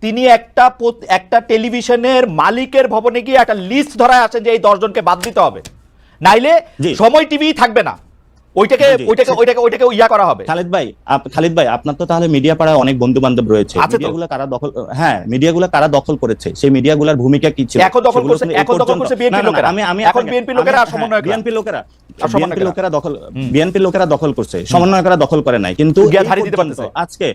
তিনি একটা একটা টেলিভিশনের মালিকের ভবনে গিয়ে একটা লিস্ট ধরায় আসেন যে এই দশজনকে বাদ দিতে হবে। নাইলে সময় টিভি থাকবে না। ওইটাকে ওইটাকে ওইটাকে ওইটাকে ইয়া করা হবে। খালিদ ভাই খালিদ ভাই আপনার তো তাহলে মিডিয়া পাড়ায় অনেক বন্ধু বান্ধব রয়েছে মিডিয়াগুলো কারা দখল হ্যাঁ মিডিয়াগুলো কারা দখল করেছে? সেই মিডিয়াগুলোর ভূমিকা কি ছিল? এখন দখল করছে- এখন দখল লোকেরা। আমি আমি এখন BNP লোকেরা আর বিএনপি লোকেরা বিএনপি লোকেরা দখল বিএনপি লোকেরা দখল করছে। সমন্বয়করা দখল করে নাই। কিন্তু। আজকে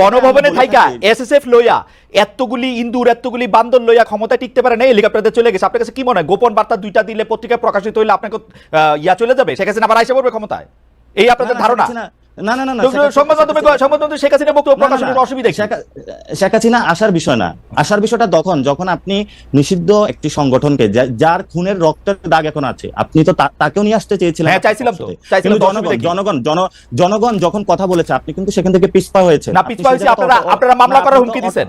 গণভবনে থাইকা এসএসএফ লইয়া এতগুলি ইন্দুর এতগুলি বান্দর লইয়া ক্ষমতা টিকতে পারে না হেলিকপ্টারে চলে গেছে। আপনার কাছে কি মনে হয়? গোপন বার্তা দুইটা দিলে পত্রিকা প্রকাশিত হইলে আপনাকে ইয়া চলে যাবে? সেখানে আবার আইসা পড়বে ক্ষমতায়? এই আপনাদের ধারণা? না না না সংবাদ মাধ্যমে সংবাদ মাধ্যমে শেখ হাসিনা বক্তব্য প্রকাশের অসুবিধা শেখ- হাসিনা আসার বিষয় না। আসার বিষয়টা তখন যখন আপনি নিষিদ্ধ একটি সংগঠনকে যার খুনের রক্তের দাগ এখন আছে আপনি তো তাকেও নিয়ে আসতে চেয়েছিলেন হ্যাঁ, চাইছিলাম তো। চাইছিলাম জনগণ জনগণ জন- জনগণ যখন কথা বলেছে আপনি কিন্তু সেখান থেকে পিছপা হয়েছে না পিছপা হয়েছে আপনারা আপনারা মামলা করার হুমকি দিছেন।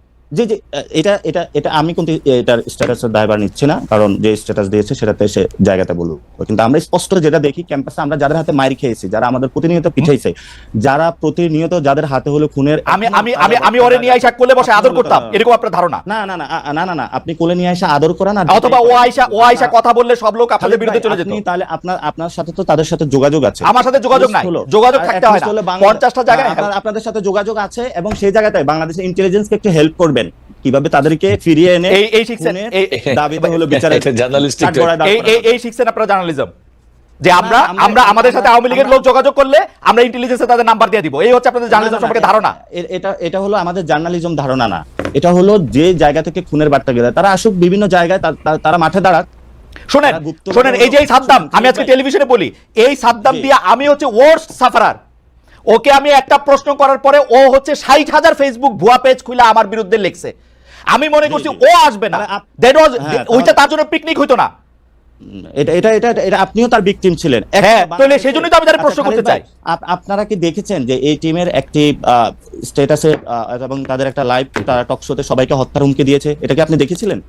জি জি এটা এটা এটা আমি কিন্তু এটার স্ট্যাটাসের দায়ভার নিচ্ছি না কারণ যে স্ট্যাটাস দিয়েছে সেটাতে সে জায়গাতে কিন্তু আমরা স্পষ্ট যেটা দেখি ক্যাম্পাসে আমরা যাদের হাতে মাইর খেয়েছি যারা আমাদের প্রতিনিয়ত পিছাইছে যারা প্রতিনিয়ত যাদের হাতে হলো খুনের আমি আমি আমি আমি ওরে নিয়ে আইসা কোলে বসে আদর করতাম এরকম আপনার ধারণা? না না না না না না আপনি কোলে নিয়ে এসে আদর করেন আর অথবা ও আইসা ও আইসা কথা বললে সব লোক আপনাদের বিরুদ্ধে চলে যেত। তাহলে আপনার আপনার সাথে তো তাদের সাথে যোগাযোগ আছে। আমার সাথে যোগাযোগ নাই। যোগাযোগ থাকতে হয় না। 50টা জায়গায় আপনাদের সাথে যোগাযোগ আছে এবং সেই জায়গাতে বাংলাদেশের ইন্টেলিজেন্সকে একটু হেল্প করবেন কীভাবে তাদেরকে ফিরিয়ে এনে এই- এই শিখছেন, দাবিতে হলো এটা journalistic এই এই এই শিখছেন আপনারা জার্নালিজম যে আমরা আমরা- আমাদের সাথে আওয়ামী লীগের লোক যোগাযোগ করলে আমরা ইন্টেলিজেন্সে তাদের নাম্বার দিয়ে দিব। এই হচ্ছে আপনাদের জার্নালিজম সম্পর্কে ধারণা। এটা এটা হলো আমাদের জার্নালিজম ধারণা না। এটা হলো যে জায়গা থেকে খুনের বার্তা গেলে তারা আসুক বিভিন্ন জায়গায় তারা মাঠে দাঁড়াক। শোনেন শোনেন এই যে এই সাদ্দাম আমি আজকে টেলিভিশনে বলি এই সাদ্দাম দিয়ে আমি হচ্ছে ওয়ার্স্ট সাফারার ওকে আমি একটা প্রশ্ন করার পরে ও হচ্ছে ষাট হাজার ফেসবুক ভুয়া পেজ খুলে আমার বিরুদ্ধে লিখছে। আমি মনে করছি ও আসবে না। দ্যাট ওয়াজ ওইটা তার জন্য পিকনিক হইতো না। এটা এটা এটা এটা আপনিও তার ভিকটিম ছিলেন। হ্যাঁ, তাহলে সেই জন্যই তো আমি তার আচ্ছা, প্রশ্ন করতে চাই। আপনারা কি দেখেছেন যে এই টিমের একটি স্ট্যাটাসে এবং তাদের একটা লাইভ তারা টক শোতে সবাইকে হত্যার হুমকি দিয়েছে? এটা কি আপনি দেখেছিলেন?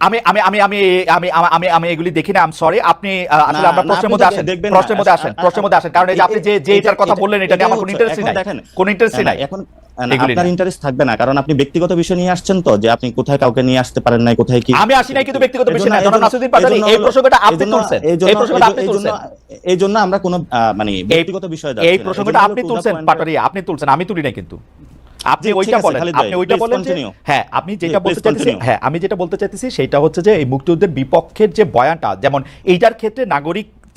আমি আমি আমি আমি আমি আমি- আমি এগুলি দেখি না সরি আপনি আসলে আমরা প্রশ্নের মধ্যে আসেন দেখবেন প্রশ্নের মধ্যে আসেন প্রশ্নের মধ্যে আসেন কারণ এই যে আপনি যে যে এটার কথা বললেন এটা নিয়ে আমার কোনো ইন্টারেস্ট নাই। দেখেন, কোনো ইন্টারেস্ট নাই। এখন আপনার ইন্টারেস্ট থাকবে না কারণ আপনি ব্যক্তিগত বিষয় নিয়ে আসছেন তো যে আপনি কোথায় কাউকে নিয়ে আসতে পারেন নাই কোথায় কি আমি আসি নাই কিন্তু ব্যক্তিগত বিষয় না জনাব পাটোয়ারি এই প্রসঙ্গটা আপনি তুলছেন। এই প্রসঙ্গটা আপনি তুলছেন। এই জন্য আমরা কোনো মানে ব্যক্তিগত বিষয় এই প্রসঙ্গটা আপনি তুলছেন পাটোয়ারি আপনি তুলছেন আমি তুলি নাই কিন্তু। আপনি ওইটা বলেন। আপনি ওইটা বলেন হ্যাঁ আপনি যেটা বলতে চাইতেছি হ্যাঁ আমি যেটা বলতে চাইতেছি সেটা হচ্ছে যে এই মুক্তিযুদ্ধের বিপক্ষের যে বয়ানটা যেমন এইটার ক্ষেত্রে নাগরিক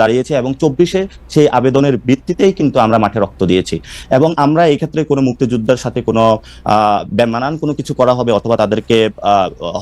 দাঁড়িয়েছে এবং চব্বিশে সেই আবেদনের ভিত্তিতেই কিন্তু আমরা মাঠে রক্ত দিয়েছি। এবং আমরা এই ক্ষেত্রে কোনো মুক্তিযোদ্ধার সাথে কোনো বেমানান কোনো কিছু করা হবে অথবা তাদেরকে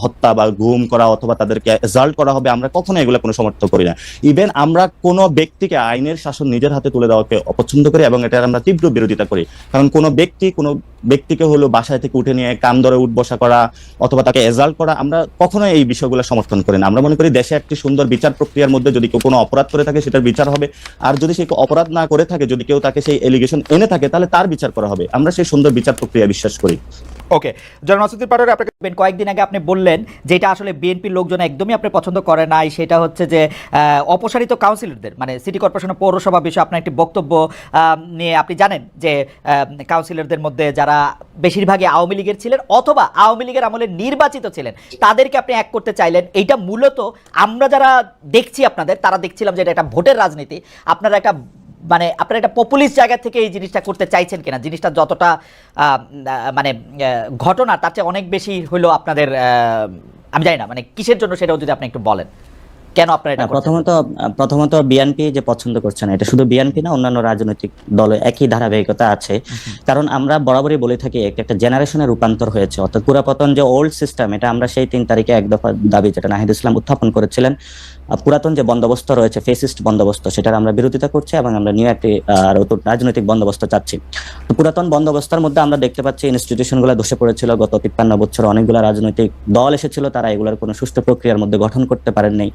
হত্যা বা গুম করা অথবা তাদেরকে এজাল্ট করা হবে আমরা কখনো এগুলো কোনো সমর্থন করি না। ইভেন আমরা কোনো ব্যক্তিকে আইনের শাসন নিজের হাতে তুলে দেওয়াকে অপছন্দ করি এবং এটার আমরা তীব্র বিরোধিতা করি। কারণ কোনো ব্যক্তি কোনো ব্যক্তিকে হলো বাসায় থেকে উঠে নিয়ে কাম ধরে উঠ বসা করা অথবা তাকে এজাল্ট করা আমরা কখনো এই বিষয়গুলো সমর্থন করি না। আমরা মনে করি দেশে একটি সুন্দর বিচার প্রক্রিয়ার মধ্যে যদি কেউ কোনো অপরাধ করে থাকে সেটার বিচার হবে। আর যদি সে অপরাধ না করে থাকে, যদি কেউ তাকে সেই এলিগেশন এনে থাকে, তাহলে তার বিচার করা হবে। আমরা সেই সুন্দর বিচার প্রক্রিয়া বিশ্বাস করি। ওকে জনাব নাসিরুদ্দিন পাটোয়ারি, আপনাকে বেন কয়েকদিন আগে আপনি বললেন যেটা আসলে বিএনপির লোকজন একদমই আপনি পছন্দ করে নাই। সেটা হচ্ছে যে অপসারিত কাউন্সিলরদের মানে সিটি কর্পোরেশন পৌরসভা বিষয়ে আপনার একটি বক্তব্য নিয়ে আপনি জানেন যে কাউন্সিলরদের মধ্যে যারা বেশিরভাগই আওয়ামী লীগের ছিলেন অথবা আওয়ামী লীগের আমলে নির্বাচিত ছিলেন, তাদেরকে আপনি এক করতে চাইলেন। এইটা মূলত আমরা যারা দেখছি আপনাদের, তারা দেখছিলাম যে এটা একটা ভোটের রাজনীতি। আপনারা একটা মানে আপনারা একটা পপুলিস্ট জায়গা থেকে এই জিনিসটা করতে চাইছেন কিনা? জিনিসটা যতটা মানে ঘটনা তার চেয়ে অনেক বেশি হলো আপনাদের আমি জানি না মানে কিসের জন্য সেটাও যদি আপনি একটু বলেন। কেন আপনারা এটা প্রথমত প্রথমত বিএনপি যে পছন্দ করছে না এটা শুধু বিএনপি না অন্যান্য রাজনৈতিক দলে একই ধারাবাহিকতা আছে। কারণ আমরা বরাবরই বলে থাকি একটা জেনারেশনের রূপান্তর হয়েছে। অর্থাৎ পুরাতন যে ওল্ড সিস্টেম এটা আমরা সেই তিন তারিখে এক দফা দাবি যেটা নাহিদ ইসলাম উত্থাপন করেছিলেন পুরাতন যে বন্দোবস্ত রয়েছে ফেসিস্ট বন্দোবস্ত সেটার আমরা বিরোধিতা করছি এবং আমরা নিউ একটি রাজনৈতিক বন্দোবস্ত চাচ্ছি। পুরাতন বন্দোবস্তের মধ্যে আমরা দেখতে পাচ্ছি ইনস্টিটিউশনগুলো ধসে পড়েছিল। গত তিপ্পান্ন বছর অনেকগুলো রাজনৈতিক দল এসেছিল তারা এগুলোর কোনো সুষ্ঠু প্রক্রিয়ার মধ্যে গঠন করতে পারেন নাই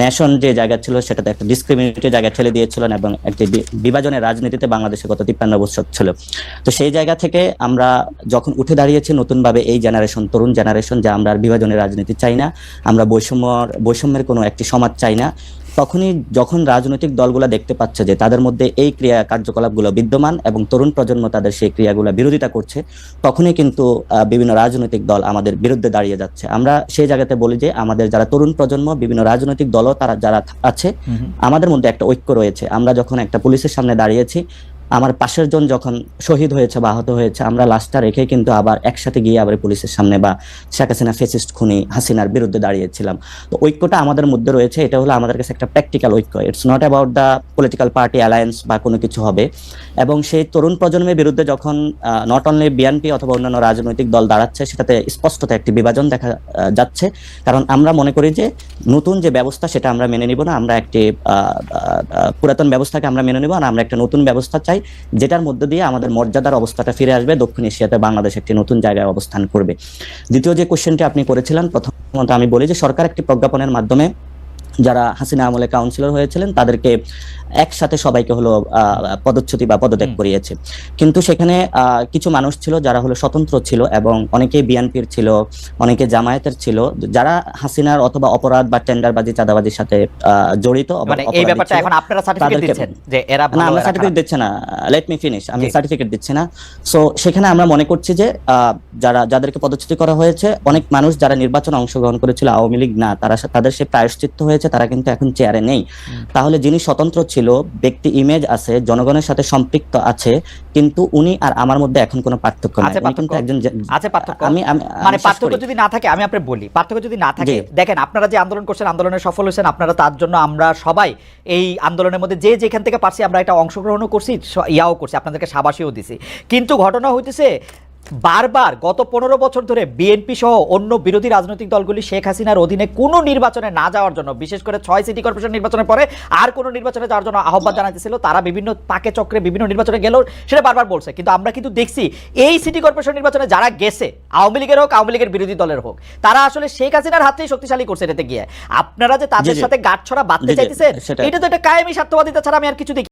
ন্যাশন যে জায়গা ছিল সেটাতে একটা ডিসক্রিমিনেটিভ জায়গা ঠেলে দিয়েছিলেন এবং একটি বিভাজনের রাজনীতিতে বাংলাদেশে গত তিপ্পান্ন বছর ছিল। তো সেই জায়গা থেকে আমরা যখন উঠে দাঁড়িয়েছি নতুনভাবে এই জেনারেশন তরুণ জেনারেশন যে আমরা আর বিভাজনের রাজনীতি চাই না আমরা বৈষম্য বৈষম্যের কোনো একটি সমাজ চাই না। তখনই যখন রাজনৈতিক দলগুলো দেখতে পাচ্ছে যে তাদের মধ্যে এই ক্রিয়া কার্যকলাপগুলো বিদ্যমান এবং তরুণ প্রজন্ম তাদের সেই ক্রিয়াগুলো বিরোধিতা করছে তখনই কিন্তু বিভিন্ন রাজনৈতিক দল আমাদের বিরুদ্ধে দাঁড়িয়ে যাচ্ছে। আমরা সেই জায়গাতে বলি যে আমাদের যারা তরুণ প্রজন্ম বিভিন্ন রাজনৈতিক দলও তারা যারা আছে আমাদের মধ্যে একটা ঐক্য রয়েছে। আমরা যখন একটা পুলিশের সামনে দাঁড়িয়েছি আমার পাশের জন যখন শহীদ হয়েছে বা আহত হয়েছে, আমরা লাশটা রেখে কিন্তু আবার একসাথে গিয়ে আবার পুলিশের সামনে বা শেখ হাসিনা ফেসিস্ট খুনি হাসিনার বিরুদ্ধে দাঁড়িয়েছিলাম। তো ঐক্যটা আমাদের মধ্যে রয়েছে, এটা হলো আমাদের কাছে একটা প্র্যাকটিক্যাল ঐক্য। It's not about the political party alliance বা কোনো কিছু হবে। এবং সেই তরুণ প্রজন্মের বিরুদ্ধে যখন নট অনলি বিএনপি অথবা অন্যান্য রাজনৈতিক দল দাঁড়াচ্ছে, সেটাতে স্পষ্টত একটি বিভাজন দেখা যাচ্ছে। কারণ আমরা মনে করি যে নতুন যে ব্যবস্থা, সেটা আমরা মেনে নিব না। আমরা একটি পুরাতন ব্যবস্থাকে আমরা মেনে নিব আর আমরা একটা নতুন ব্যবস্থা চাই। যেটার মধ্যে দিয়ে আমাদের মর্যাদার অবস্থাটা ফিরে আসবে, দক্ষিণ এশিয়াতে বাংলাদেশ একটি নতুন জায়গায় অবস্থান করবে। দ্বিতীয় যে কোশ্চেনটি আপনি করেছিলেন, প্রথমত আমি বলি যে সরকার একটি প্রজ্ঞাপনের মাধ্যমে যারা হাসিনা আমলে কাউন্সিলর হয়েছিলেন তাদেরকে একসাথে সবাইকে হলো পদচ্যুতি বা পদত্যাগ করিয়েছে। কিন্তু সেখানে কিছু মানুষ ছিল যারা হলো স্বতন্ত্র ছিল এবং অনেকে বিএনপির ছিল অনেকে জামায়াতের ছিল যারা হাসিনার অথবা অপরাধ বা টেন্ডারবাজি চাঁদাবাজির সাথে জড়িত মানে এই ব্যাপারটা এখন আপনারা সার্টিফিকেট দিচ্ছেন যে এরা না আমরা সার্টিফিকেট দিচ্ছি না লেট মি ফিনিশ আমি সার্টিফিকেট দিচ্ছি না। সো সেখানে আমরা মনে করছি যে আহ, যারা যাদেরকে পদচ্যুতি করা হয়েছে অনেক মানুষ যারা নির্বাচনে অংশগ্রহণ করেছিল আওয়ামী লীগ না তারা তাদের সে প্রায়শ্চিত্ত হয়েছে। তারা কিন্তু এখন চেয়ারে নেই। তাহলে যিনি স্বতন্ত্র ছিল ব্যক্তি ইমেজ আছে জনগণের সাথে সম্পৃক্ত আছে কিন্তু উনি আর আমার মধ্যে এখন কোনো পার্থক্য আছে পার্থক্য? একজন আছে পার্থক্য? আমি মানে পার্থক্য যদি না থাকে আমি আপনার বলি পার্থক্য যদি না থাকে দেখেন আপনারা যে আন্দোলন করছেন আন্দোলনে সফল হয়েছেন আপনারা তার জন্য আমরা সবাই এই আন্দোলনের মধ্যে যে যেখান থেকে পারছি আমরা একটা অংশগ্রহণও করছি ইয়াও করছি আপনাদেরকে সাবাসীও দিছি। কিন্তু ঘটনা হইতেছে বারবার গত পনেরো বছর ধরে বিএনপি সহ অন্য বিরোধী রাজনৈতিক দলগুলি শেখ হাসিনার অধীনে কোনো নির্বাচনে না যাওয়ার জন্য বিশেষ করে ছয় সিটি কর্পোরেশন নির্বাচনের পরে আর কোনো নির্বাচনে যাওয়ার জন্য আহ্বান জানাতেছিল তারা বিভিন্ন পাকে চক্রে বিভিন্ন নির্বাচনে গেলেও সেটা বারবার বলছে। কিন্তু আমরা কিন্তু দেখছি এই সিটি কর্পোরেশন নির্বাচনে যারা গেছে আওয়ামী লীগের হোক আওয়ামী লীগের বিরোধী দলের হোক তারা আসলে শেখ হাসিনার হাতেই শক্তিশালী করছে এটাতে গিয়ে। আপনারা যে তাদের। সাথে গাঁটছড়া বাঁধতে জি, জি, চাইতেছেন এটা তো একটা কায়েমি স্বার্থবাদিতা ছাড়া আমি আর কিছু দেখি